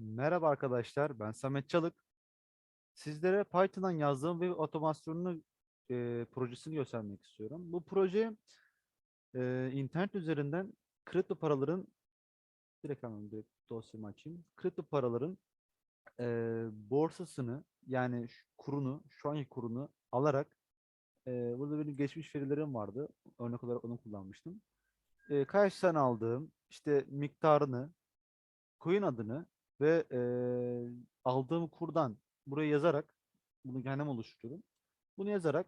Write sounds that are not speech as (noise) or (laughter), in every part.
Merhaba arkadaşlar, ben Samet Çalık. Sizlere Python'dan yazdığım web otomasyonunu e, projesini göstermek istiyorum. Bu proje e, internet üzerinden kripto paraların direkt hemen direkt dosyamı açayım. Kripto paraların e, borsasını yani kurunu, şu anki kurunu alarak e, burada benim geçmiş verilerim vardı. Örnek olarak onu kullanmıştım. E, kaç tane aldığım, işte miktarını, coin adını ve eee, aldığım kurdan buraya yazarak bunu kendim oluşturuyorum. Bunu yazarak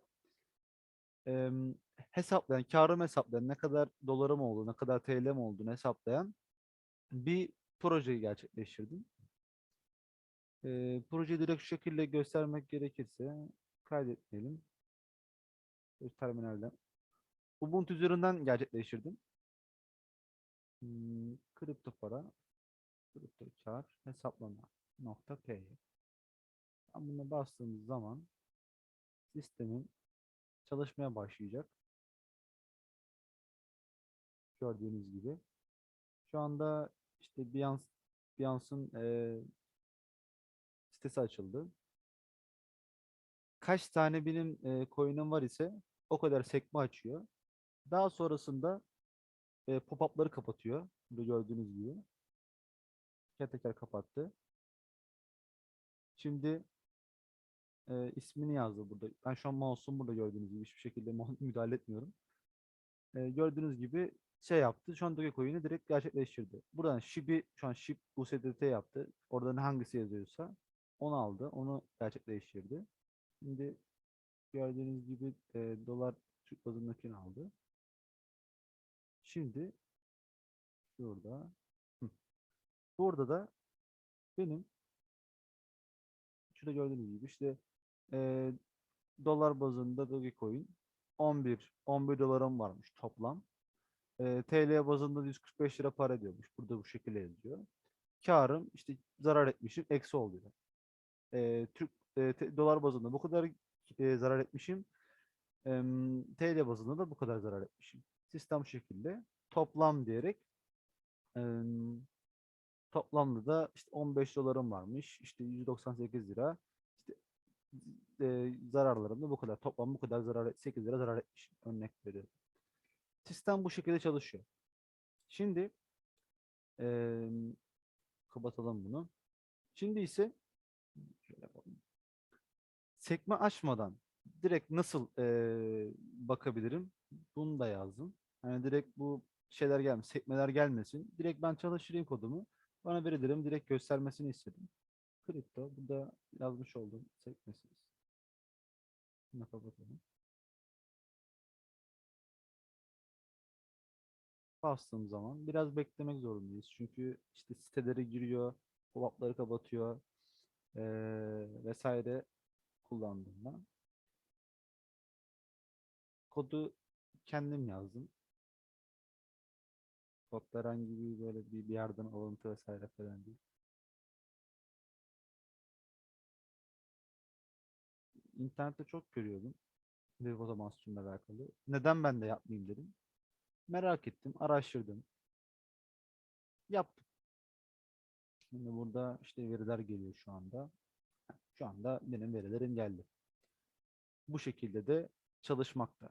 em, hesaplayan, karımı hesaplayan, ne kadar dolarım oldu, ne kadar TL'm olduğunu hesaplayan bir projeyi gerçekleştirdim. Eee projeyi direkt şu şekilde göstermek gerekirse kaydetmeyelim. Terminalden. Ubuntu üzerinden gerçekleştirdim. Hmm, kripto para Kar hesaplama nokta p. Ben buna bastığımız zaman sistemin çalışmaya başlayacak. Gördüğünüz gibi. Şu anda işte Binance, Binance'ın eee, sitesi açıldı. Kaç tane benim eee coin'im var ise o kadar sekme açıyor. Daha sonrasında eee, pop-up'ları kapatıyor. Burada gördüğünüz gibi teker teker kapattı. Şimdi e, ismini yazdı burada. Ben şu an mouse'um burada gördüğünüz gibi hiçbir şekilde (laughs) müdahale etmiyorum. E, gördüğünüz gibi şey yaptı. Şu an Dogecoin'i direkt gerçekleştirdi. Buradan Shib'i şu an Shib USDT yaptı. Oradan hangisi yazıyorsa onu aldı. Onu gerçekleştirdi. Şimdi gördüğünüz gibi e, dolar Türk bazındakini aldı. Şimdi şurada. Burada da benim şurada gördüğünüz gibi işte eee, dolar bazında Dogecoin 11 11 dolarım varmış toplam. Eee, TL bazında 145 lira para ediyormuş. Burada bu şekilde yazıyor. Karım işte zarar etmişim eksi oluyor. Eee, Türk eee, te- dolar bazında bu kadar eee, zarar etmişim. Em, TL bazında da bu kadar zarar etmişim. Sistem şekilde toplam diyerek em, Toplamda da işte 15 dolarım varmış. İşte 198 lira. İşte e, zararlarım da bu kadar. Toplam bu kadar zarar 8 lira zarar etmişim. Örnek veriyorum. Sistem bu şekilde çalışıyor. Şimdi e, kapatalım bunu. Şimdi ise sekme açmadan direkt nasıl e, bakabilirim? Bunu da yazdım. Yani direkt bu şeyler gelmesin, sekmeler gelmesin. Direkt ben çalıştırayım kodumu. Bana verilerim direkt göstermesini istedim. Kripto. Bu da yazmış olduğum sekmesiz. Bunu kapatalım. Bastığım zaman biraz beklemek zorundayız. Çünkü işte sitelere giriyor, pop-up'ları kapatıyor eee, vesaire kullandığımda. Kodu kendim yazdım. Kodda herhangi bir böyle bir, bir yerden alıntı vesaire falan değil. İnternette çok görüyordum. Web otomasyonla alakalı. Neden ben de yapmayayım dedim. Merak ettim, araştırdım. Yaptım. Şimdi burada işte veriler geliyor şu anda. Şu anda benim verilerim geldi. Bu şekilde de çalışmakta.